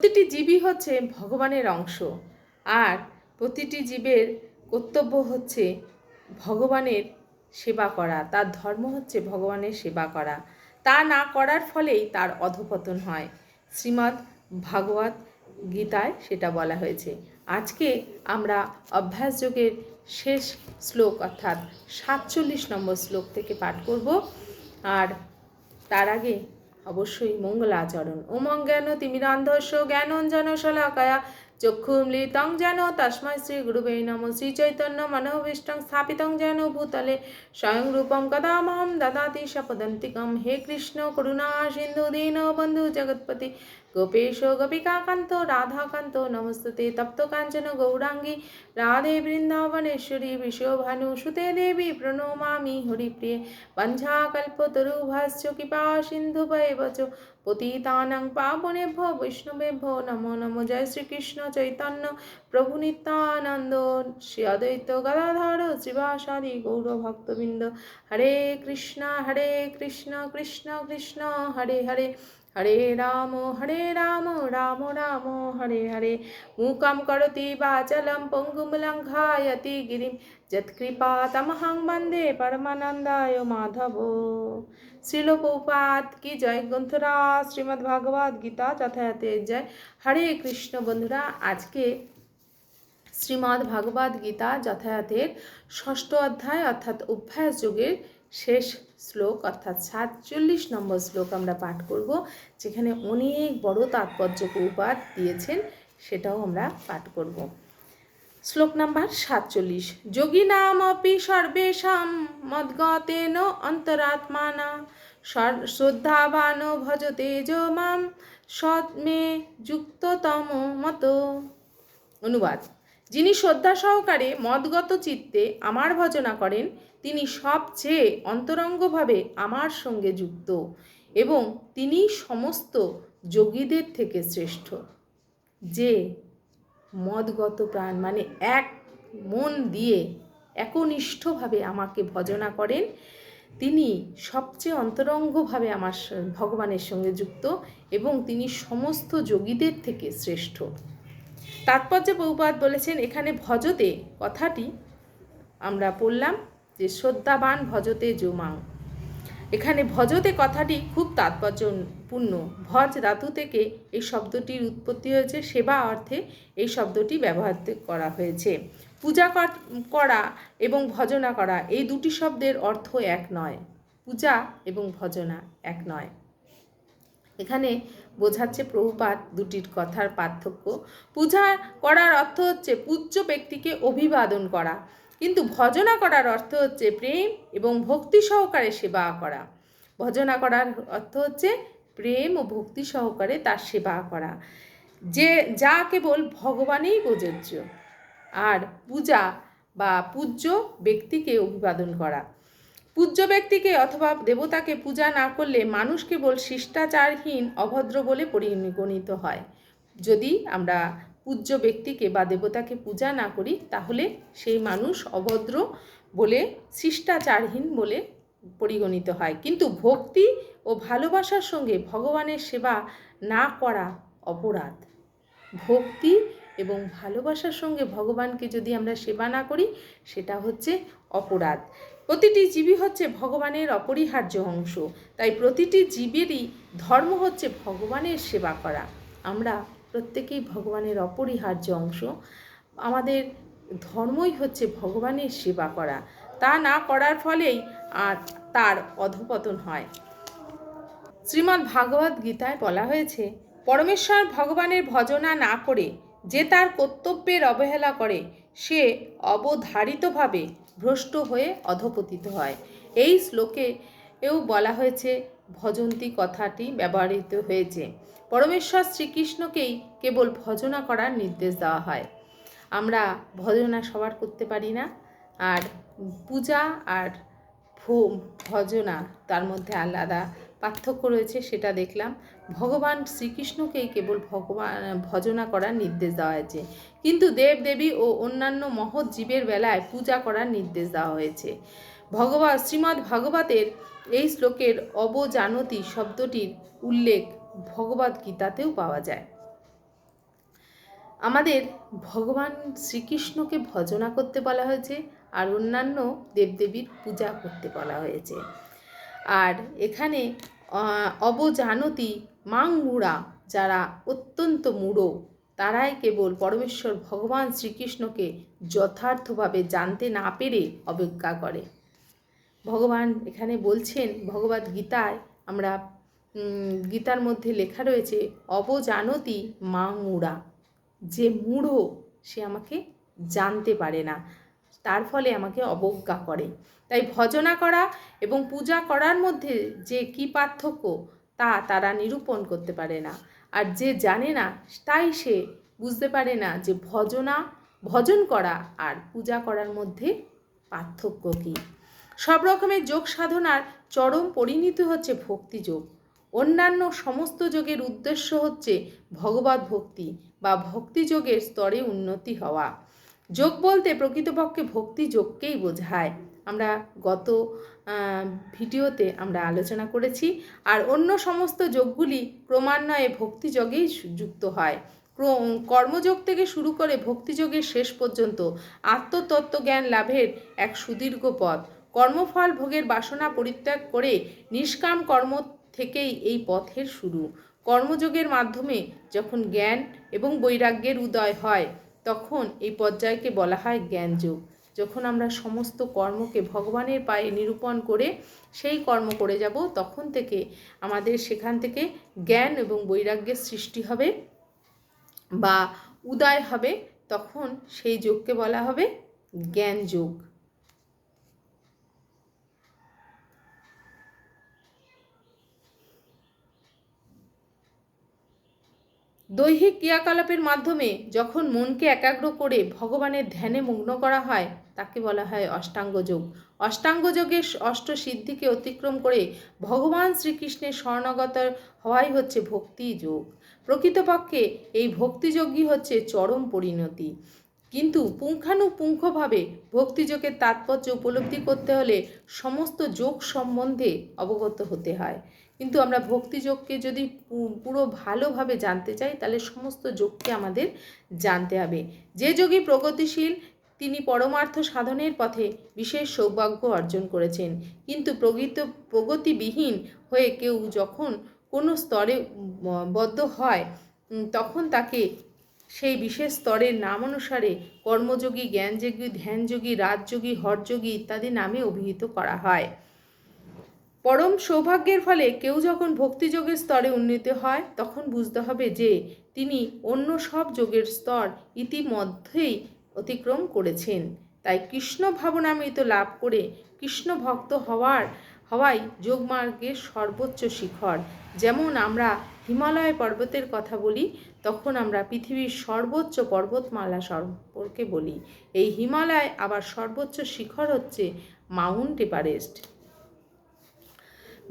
প্রতিটি জীবই হচ্ছে ভগবানের অংশ। আর প্রতিটি জীবের কর্তব্য হচ্ছে ভগবানের সেবা করা। তার ধর্ম হচ্ছে ভগবানের সেবা করা। তা না করার ফলেই তার অধপতন হয়। শ্রীমৎ ভাগবত গীতায় সেটা বলা হয়েছে। আজকে আমরা অভ্যাস যোগের শেষ শ্লোক অর্থাৎ সাতচল্লিশ নম্বর শ্লোক থেকে পাঠ করব। আর তার আগে অবশ্যই মঙ্গলাচরণ ওমং জ্ঞান তিমিরান্ধস্য জ্ঞানঞ্জন শলাকায়া। চক্ষুমলিতং যেন তস্মৈ শ্রী গুরুবে নম শ্রী চৈতন্য মনোভীষ্টং স্থাপিতং যেন ভূতলে। স্বয়ং রূপম কদামহম দদাতি শপদন্তিকম হে কৃষ্ণ করুণা সিন্ধু দীন বন্ধু জগৎপতি। গোপেশ গোপিকাকান্ত রাধাকান্ত নমস্তুতে তপ্ত কাঞ্চন গৌরাঙ্গী রাধে বৃন্দাবনেশ্বরী বিশোভানু সুতে দেবী প্রণমামি হরিপ্রিয়ে বঞ্ঝাকল্পতরুভাশ্চ কৃপা সিন্ধু বচ পতিতানাং পাবনেভ্য বৈষ্ণবেভ্য নমো নমো জয় শ্রীকৃষ্ণ চৈতন্য প্রভু নিত্যানন্দ, শ্রী অদ্বৈত গদাধর শ্রীবাসাদি গৌর ভক্তবৃন্দ। হরে কৃষ্ণ হরে কৃষ্ণ কৃষ্ণ কৃষ্ণ, হরে হরে। হরে রাম হরে রাম রাম রাম, হরে হরে। মূকং করতি বাচলম পঙ্গুম লঙ্ঘায়তি গিরিম। যৎকৃপা তমহং বন্দে পরমানন্দায় মাধব। শ্রীলোপৌপাত কি জয়? গ্রন্থরা শ্রীমদ্ ভাগবত গীতা যথাযথে জয়। হরে কৃষ্ণ বন্ধুরা, আজকে শ্রীমদ্ ভাগবত গীতা যথাযথের ষষ্ঠ অধ্যায় অর্থাৎ অভ্যাস যোগের শেষ শ্লোক অর্থাৎ সাতচল্লিশ নম্বর শ্লোক আমরা পাঠ করব, যেখানে অনেক বড় তাৎপর্য উপাদ দিয়েছেন, সেটাও আমরা পাঠ করব। শ্লোক নাম্বার সাতচল্লিশ, যোগী নাম অপি সর্বেশাম মদ্গতেন অন্তরাত্মানা শ্রদ্ধাবান ভজতে যো মাম সৎমে যুক্ততম মতো। অনুবাদ। যিনি শ্রদ্ধা সহকারে মদগত চিত্তে আমার ভজনা করেন, তিনি সবচেয়ে অন্তরঙ্গভাবে আমার সঙ্গে যুক্ত এবং তিনি সমস্ত যোগীদের থেকে শ্রেষ্ঠ। যে মদগত প্রাণ মানে এক মন দিয়ে একনিষ্ঠভাবে আমাকে ভজনা করেন, তিনি সবচেয়ে অন্তরঙ্গভাবে আমার ভগবানের সঙ্গে যুক্ত এবং তিনি সমস্ত যোগীদের থেকে শ্রেষ্ঠ। তাৎপর্য বহুপাত বলেছেন, এখানে ভজতে কথাটি আমরা পড়লাম যে শ্রদ্ধাবান ভজতে জোমাং এখানে ভজতে কথাটি খুব তাৎপর্যপূর্ণ। ভজ ধাতু থেকে এই শব্দটির উৎপত্তি হয়েছে, সেবা অর্থে এই শব্দটি ব্যবহার করা হয়েছে। পূজা করা এবং ভজনা করা, এই দুটি শব্দের অর্থ এক নয়। পূজা এবং ভজনা এক নয়। এখানে বোঝাচ্ছে প্রভুপাত দুটির কথার পার্থক্য। পূজা করার অর্থ হচ্ছে পূজ্য ব্যক্তিকে অভিবাদন করা। কিন্তু ভজনা করার অর্থ হচ্ছে প্রেম এবং ভক্তি সহকারে সেবা করা। ভজনা করার অর্থ হচ্ছে প্রেম ও ভক্তি সহকারে তার সেবা করা। যে, যা কেবল ভগবানেই প্রযোজ্য। আর পূজা বা পূজ্য ব্যক্তিকে অভিবাদন করা। পূজ্য ব্যক্তিকে অথবা দেবতাকে পূজা না করলে মানুষ কেবল শিষ্টাচারহীন, অভদ্র বলে পরিগণিত হয়। যদি আমরা পূজ্য ব্যক্তিকে বা দেবতাকে পূজা না করি, তাহলে সেই মানুষ অভদ্র বলে, শিষ্টাচারহীন বলে পরিগণিত হয়। কিন্তু ভক্তি ও ভালোবাসার সঙ্গে ভগবানের সেবা না করা অপরাধ। ভক্তি এবং ভালোবাসার সঙ্গে ভগবানকে যদি আমরা সেবা না করি, সেটা হচ্ছে অপরাধ। প্রতিটি জীবী হচ্ছে ভগবানের অপরিহার্য অংশ, তাই প্রতিটি জীবেরই ধর্ম হচ্ছে ভগবানের সেবা করা। আমরা প্রত্যেকেই ভগবানের অপরিহার্য অংশ, আমাদের ধর্মই হচ্ছে ভগবানের সেবা করা। তা না করার ফলেই তার অধপতন হয়। শ্রীমদ্ ভাগবত গীতায় বলা হয়েছে, পরমেশ্বর ভগবানের ভজনা না করে যে তার কর্তব্যের অবহেলা করে, সে অবধারিতভাবে ভ্রষ্ট হয়ে অধপতিত হয়। এই শ্লোকে এও বলা হয়েছে, ভজন্তী কথাটি ব্যবহৃত হয়েছে। পরমেশ্বর শ্রীকৃষ্ণকেই কেবল ভজনা করার নির্দেশ দেওয়া হয়। আমরা ভজনা সবার করতে পারি না, আর পূজা আর ভজনা তার মধ্যে আলাদা পার্থক্য রয়েছে সেটা দেখলাম। ভগবান শ্রীকৃষ্ণকেই কেবল ভগবান, ভজনা করার নির্দেশ দেওয়া হয়েছে। কিন্তু দেব দেবী ও অন্যান্য মহৎ জীবের বেলায় পূজা করার নির্দেশ দেওয়া হয়েছে। ভগবান শ্রীমদ্ ভাগবতের এই শ্লোকের অবজানতি শব্দটির উল্লেখ ভগবদ্ গীতাতেও পাওয়া যায়। আমাদের ভগবান শ্রীকৃষ্ণকে ভজনা করতে বলা হয়েছে আর অন্যান্য দেবদেবীর পূজা করতে বলা হয়েছে। আর এখানে অবজানতি মাং মুড়া যারা অত্যন্ত মূঢ়, তারাই কেবল পরমেশ্বর ভগবান শ্রীকৃষ্ণকে যথার্থভাবে জানতে না পেরে অবজ্ঞা করে। ভগবান এখানে বলছেন ভগবদ গীতায় আমরা গীতার মধ্যে লেখা রয়েছে, অবজানতি মা মুড়া যে মূঢ় সে আমাকে জানতে পারে না। তার ফলে আমাকে অবজ্ঞা করে। তাই ভজনা করা এবং পূজা করার মধ্যে যে কি পার্থক্য, তা তারা নিরূপণ করতে পারে না। আর যে জানে না, তাই সে বুঝতে পারে না যে ভজনা, ভজন করা আর পূজা করার মধ্যে পার্থক্য কী। সব রকমের যোগ সাধনার চরম পরিণতি হচ্ছে ভক্তিযোগ অন্যান্য সমস্ত যোগের উদ্দেশ্য হচ্ছে ভগবত ভক্তি বা ভক্তিযোগের স্তরে উন্নতি হওয়া। যোগ বলতে প্রকৃতপক্ষে ভক্তি যোগকেই বোঝায়। আমরা গত ভিডিওতে আমরা আলোচনা করেছি আর অন্য সমস্ত যোগগুলি ক্রমান্বয়ে ভক্তিযোগেই যুক্ত হয়। কর্মযোগ থেকে শুরু করে ভক্তিযোগের শেষ পর্যন্ত আত্মতত্ত্ব জ্ঞান লাভের এক সুদীর্ঘ পথ। কর্মফল ভোগের বাসনা পরিত্যাগ করে নিষ্কাম কর্ম থেকেই এই পথের শুরু। কর্মযোগের মাধ্যমে যখন জ্ঞান এবং বৈরাগ্যের উদয় হয় তখন এই পর্যায়কে বলা হয় জ্ঞানযোগ। যখন আমরা সমস্ত কর্মকে ভগবানের পায়ে নিরূপণ করে সেই কর্ম করে যাব, তখন থেকে আমাদের সেখান থেকে জ্ঞান এবং বৈরাগ্যের সৃষ্টি হবে বা উদয় হবে। তখন সেই যোগকে বলা হবে জ্ঞান যোগ দৈহিক ক্রিয়াকলাপের মাধ্যমে যখন মনকে একাগ্র করে ভগবানের ধ্যানে মগ্ন করা হয়, তাকে বলা হয় অষ্টাঙ্গ যোগ। অষ্ট সিদ্ধিকে অতিক্রম করে ভগবান শ্রীকৃষ্ণের স্বর্ণগত হওয়াই হচ্ছে ভক্তি যোগ। প্রকৃতপক্ষে এই ভক্তিযোগই হচ্ছে চরম পরিণতি। কিন্তু পুঙ্খানুপুঙ্খভাবে ভক্তিযোগের তাৎপর্য উপলব্ধি করতে হলে সমস্ত যোগ সম্বন্ধে অবগত হতে হয়। কিন্তু আমরা ভক্তিযোগকে যদি পুরো ভালোভাবে জানতে চাই, তাহলে সমস্ত যোগকে আমাদের জানতে হবে। যে যোগী প্রগতিশীল, তিনি পরমার্থ সাধনের পথে বিশেষ সৌভাগ্য অর্জন করেছেন। কিন্তু প্রকৃত প্রগতিবিহীন হয়ে কেউ যখন কোনো স্তরে বদ্ধ হয় তখন তাকে সেই বিশেষ স্তরের নাম অনুসারে কর্মযোগী, জ্ঞানযোগী, ধ্যানযোগী, রাজযোগী, হরযোগী ইত্যাদি নামে অভিহিত করা হয়। পরম সৌভাগ্যের ফলে কেউ যখন ভক্তিযোগের স্তরে উন্নীত হয়, তখন বুঝতে হবে যে, তিনি অন্য সব যোগের স্তর ইতিমধ্যেই অতিক্রম করেছেন। তাই কৃষ্ণ ভাবনামৃত লাভ করে কৃষ্ণ ভক্ত হওয়ার, হওয়াই যোগমার্গের সর্বোচ্চ শিখর। যেমন আমরা হিমালয় পর্বতের কথা বলি, তখন আমরা পৃথিবীর সর্বোচ্চ পর্বতমালা সম্পর্কে বলি। এই হিমালয় আবার সর্বোচ্চ শিখর হচ্ছে মাউন্ট এভারেস্ট।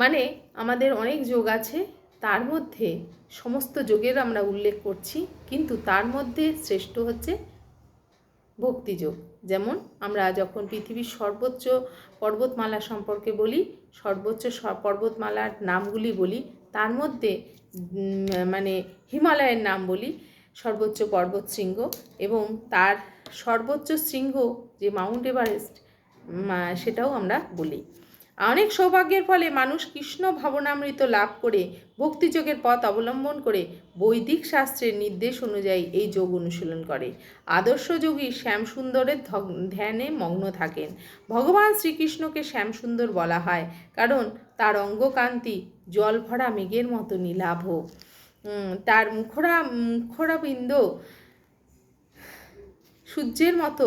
মানে আমাদের অনেক যোগ আছে, তার মধ্যে সমস্ত যোগের আমরা উল্লেখ করছি, কিন্তু তার মধ্যে শ্রেষ্ঠ হচ্ছে ভক্তিযোগ যেমন আমরা যখন পৃথিবীর সর্বোচ্চ পর্বতমালা সম্পর্কে বলি, সর্বোচ্চ পর্বতমালার নামগুলি বলি, তার মধ্যে মানে হিমালয়ের নাম বলি, সর্বোচ্চ পর্বত শৃঙ্গ এবং তার সর্বোচ্চ শৃঙ্গ যে মাউন্ট এভারেস্ট সেটাও আমরা বলি। অনেক সৌভাগ্যের ফলে মানুষ কৃষ্ণ ভাবনামৃত লাভ করে ভক্তিযোগের পথ অবলম্বন করে বৈদিক শাস্ত্রের নির্দেশ অনুযায়ী এই যোগ অনুশীলন করে। আদর্শ যোগী শ্যামসুন্দরের ধ্যানে মগ্ন থাকেন। ভগবান শ্রীকৃষ্ণকে শ্যামসুন্দর বলা হয় কারণ তার অঙ্গকান্তি জল ভরা মেঘের মতো নীলাভ। তার মুখরা, মুখরাবিন্দ সূর্যের মতো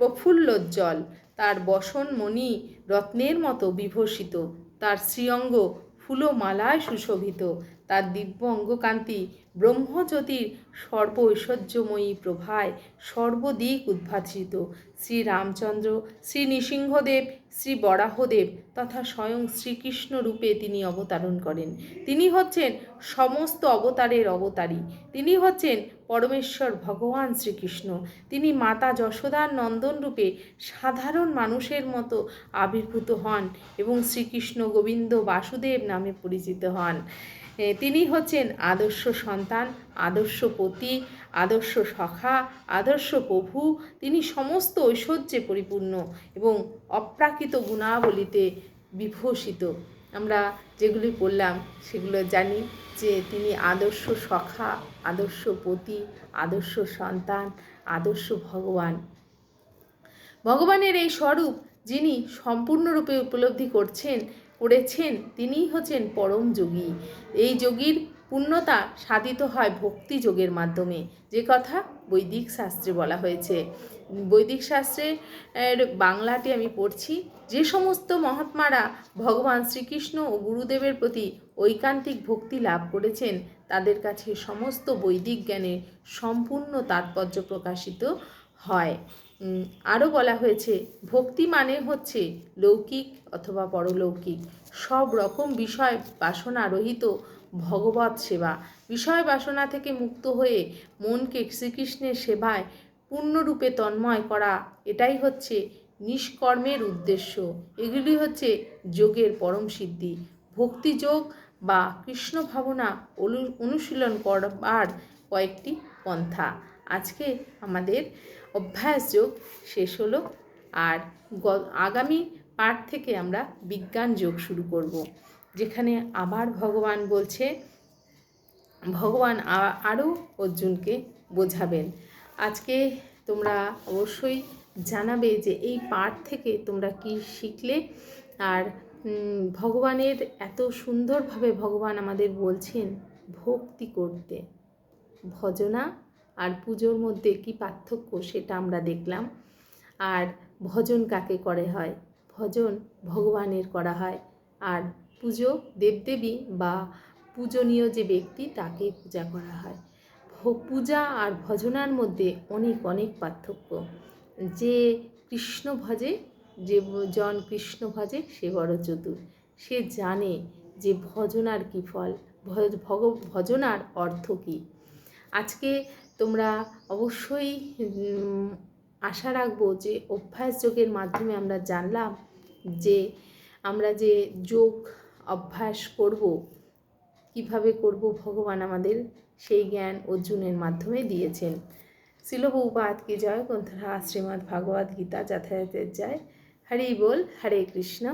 প্রফুল্লোজ্জ্বল। তার বসনমণি রত্নের মতো বিভূষিত। তার শ্রীঅঙ্গ ফুলমালায় সুশোভিত। তার দিব্য অঙ্গকান্তি ব্রহ্মজ্যোতির সর্ব ঐশ্বর্যময়ী প্রভায় সর্বদিক উদ্ভাসিত। শ্রী রামচন্দ্র শ্রী নৃসিংহদেব, শ্রী বরাহদেব তথা স্বয়ং শ্রীকৃষ্ণ রূপে তিনি অবতারণ করেন। তিনি হচ্ছেন সমস্ত অবতারের অবতারী। তিনি হচ্ছেন পরমেশ্বর ভগবান শ্রীকৃষ্ণ। তিনি মাতা যশোদার নন্দন রূপে সাধারণ মানুষের মতো আবির্ভূত হন এবং শ্রীকৃষ্ণ গোবিন্দ বাসুদেব নামে পরিচিত হন। তিনি হচ্ছেন আদর্শ সন্তান, আদর্শ পতি, আদর্শ সখা, আদর্শ প্রভু। তিনি সমস্ত ঐশ্বর্যে পরিপূর্ণ এবং অপ্রাকৃত গুণাবলিতে বিভূষিত। আমরা যেগুলি পড়লাম সেগুলো জানি যে তিনি আদর্শ সখা, আদর্শ পতি, আদর্শ সন্তান, আদর্শ ভগবান। ভগবানের এই স্বরূপ যিনি সম্পূর্ণরূপে উপলব্ধি করছেন করেছেন তিনিই হচ্ছেন পরম যোগী। এই যোগীর পূর্ণতা সাধিত হয় ভক্তি যোগের মাধ্যমে, যে কথা বৈদিক শাস্ত্রে বলা হয়েছে। বৈদিক শাস্ত্রে এর বাংলাটি আমি পড়ছি, যে সমস্ত মহাত্মারা ভগবান শ্রীকৃষ্ণ ও গুরুদেবের প্রতি ঐকান্তিক ভক্তি লাভ করেছেন, তাদের কাছে সমস্ত বৈদিক জ্ঞানের সম্পূর্ণ তাৎপর্য প্রকাশিত হয়। আরও বলা হয়েছে, ভক্তি মানে হচ্ছে লৌকিক অথবা পরলৌকিক। সব রকম বিষয় বাসনা রহিত ভগবত সেবা। বিষয় বাসনা থেকে মুক্ত হয়ে মনকে শ্রীকৃষ্ণের সেবায় পূর্ণরূপে তন্ময় করা, এটাই হচ্ছে নিষ্কর্মের উদ্দেশ্য। এগুলি হচ্ছে যোগের পরম সিদ্ধি। ভক্তিযোগ বা কৃষ্ণ ভাবনা অনুশীলন করবার কয়েকটি পন্থা। আজকে আমাদের অভ্যাস যোগ শেষ হলো আর আগামী পাঠ থেকে আমরা বিজ্ঞান যোগ শুরু করব, যেখানে আবার ভগবান বলছে, ভগবান আরও অর্জুনকে বোঝাবেন। আজকে তোমরা অবশ্যই জানাবে যে এই পাঠ থেকে তোমরা কি শিখলে আর ভগবানের এত সুন্দরভাবে ভগবান আমাদের বলছেন, ভক্তি করতে। ভজনা আর পুজোর মধ্যে কি পার্থক্য সেটা আমরা দেখলাম। আর ভজন কাকে করে হয়? ভজন ভগবানের করা হয়। আর পুজো দেবদেবী বা পূজনীয় যে ব্যক্তি তাকে পূজা করা হয়। পূজা আর ভজনার মধ্যে অনেক অনেক পার্থক্য। যে কৃষ্ণ ভজে, যে জন কৃষ্ণ ভজে, সে বড় চতুর। সে জানে যে ভজনার কী ফল? ভজনার অর্থ কী? আজকে তোমরা অবশ্যই আশা রাখব যে অভ্যাস যোগের মাধ্যমে আমরা জানলাম যে আমরা যে যোগ অভ্যাস করব, কীভাবে করব ভগবান আমাদের সেই জ্ঞান অর্জুনের মাধ্যমে দিয়েছেন। শিলবৌপাত কি জয় গ্রন্থরা শ্রীমদ্ ভাগবত গীতা যথাযথের যায় হরি বল, হরে কৃষ্ণ।